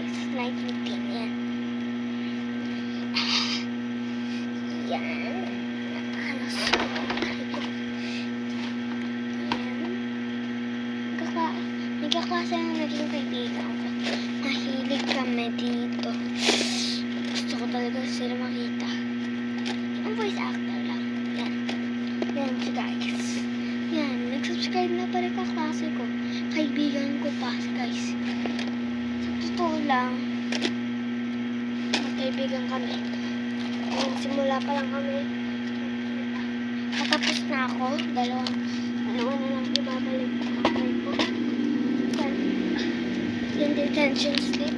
guys. Routine. Yan. Yan. Ko. Aray ko. Yan. Nagkaka nagkaklase ang naging kaibigan ko. Nahilig kami dito. Gusto ko talaga sila makita. Ang voice actor lang. Yan. Yan si guys. Yan. Nag-subscribe na pala kaklase ko. Kaibigan ko pa guys. Lang, magkaibigan kami. Yan, simula pa lang kami. nagkita. Katapos na ako. Dalawang, dalawa na lang ibabalik ko. Yung detention slip.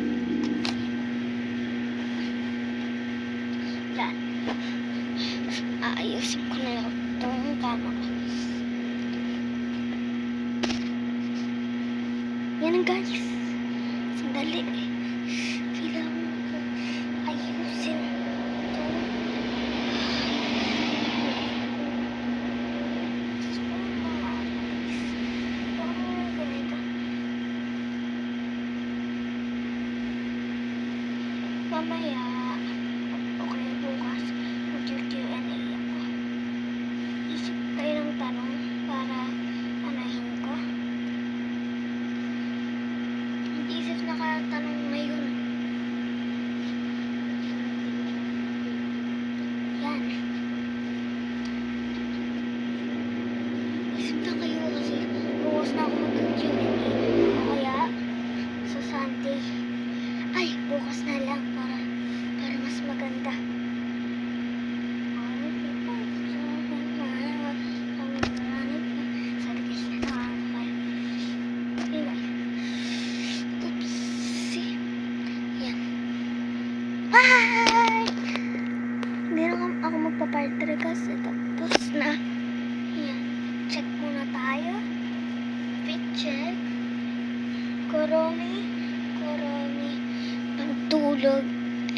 Yan. Aayusin ko na lang itong kama ko. Yan guys. Sandali. Kailangan ko ayusin itong Mamaya, okay bukas, mag-Q&A ako. Isip kayo ng tanong para anahin ko. Isip na ka tanong ngayon. Yan. Isip na kayo kasi bukas na ako mag-Q&A. Kaya, sa Sunday, ay, bukas na lang para para mas maganda. Sorry guys, nakakakayo. Anyway. Oopsie. Yan. Bye! Na ako- magpa-part kasi tapos na. Yan. Check muna tayo. Fit check. Koromi. Koromi. Pagtulog.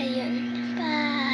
Ayun. Bye!